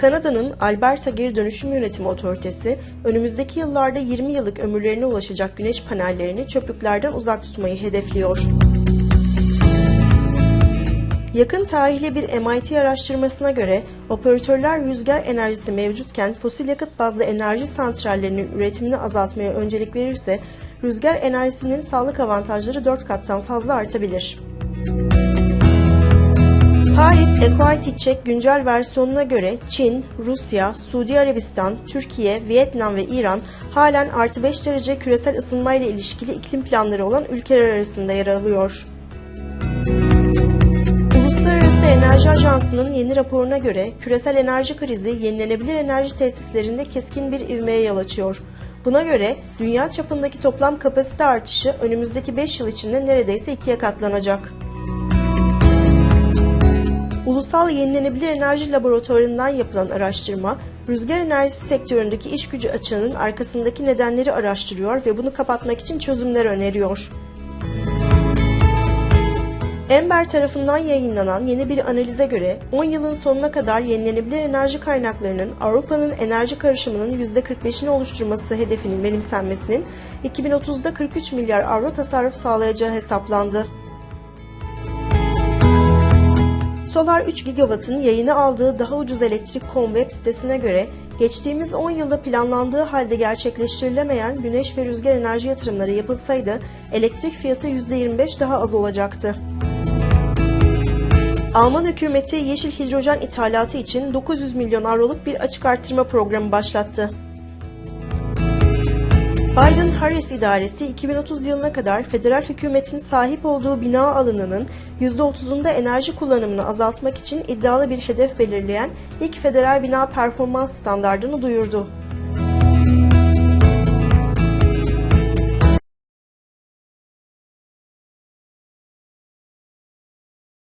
Kanada'nın Alberta Geri Dönüşüm Yönetimi Otoritesi, önümüzdeki yıllarda 20 yıllık ömürlerine ulaşacak güneş panellerini çöplüklerden uzak tutmayı hedefliyor. Yakın tarihli bir MIT araştırmasına göre operatörler rüzgar enerjisi mevcutken fosil yakıt bazlı enerji santrallerinin üretimini azaltmaya öncelik verirse rüzgar enerjisinin sağlık avantajları 4 kattan fazla artabilir. Paris Equality Check güncel versiyonuna göre Çin, Rusya, Suudi Arabistan, Türkiye, Vietnam ve İran halen artı 5 derece küresel ısınmayla ilişkili iklim planları olan ülkeler arasında yer alıyor. Uluslararası Enerji Ajansı'nın yeni raporuna göre küresel enerji krizi yenilenebilir enerji tesislerinde keskin bir ivmeye yol açıyor. Buna göre dünya çapındaki toplam kapasite artışı önümüzdeki 5 yıl içinde neredeyse ikiye katlanacak. Ulusal Yenilenebilir Enerji Laboratuvarı'ndan yapılan araştırma, rüzgar enerjisi sektöründeki iş gücü açığının arkasındaki nedenleri araştırıyor ve bunu kapatmak için çözümler öneriyor. Ember tarafından yayınlanan yeni bir analize göre 10 yılın sonuna kadar yenilenebilir enerji kaynaklarının Avrupa'nın enerji karışımının %45'ini oluşturması hedefinin benimsenmesinin 2030'da 43 milyar avro tasarruf sağlayacağı hesaplandı. Solar 3 GW'ın yayını aldığı daha ucuz elektrik.com web sitesine göre geçtiğimiz 10 yılda planlandığı halde gerçekleştirilemeyen güneş ve rüzgar enerji yatırımları yapılsaydı elektrik fiyatı %25 daha az olacaktı. Alman hükümeti yeşil hidrojen ithalatı için 900 milyon avroluk bir açık arttırma programı başlattı. Biden-Harris idaresi 2030 yılına kadar federal hükümetin sahip olduğu bina alanının %30'unda enerji kullanımını azaltmak için iddialı bir hedef belirleyen ilk federal bina performans standardını duyurdu.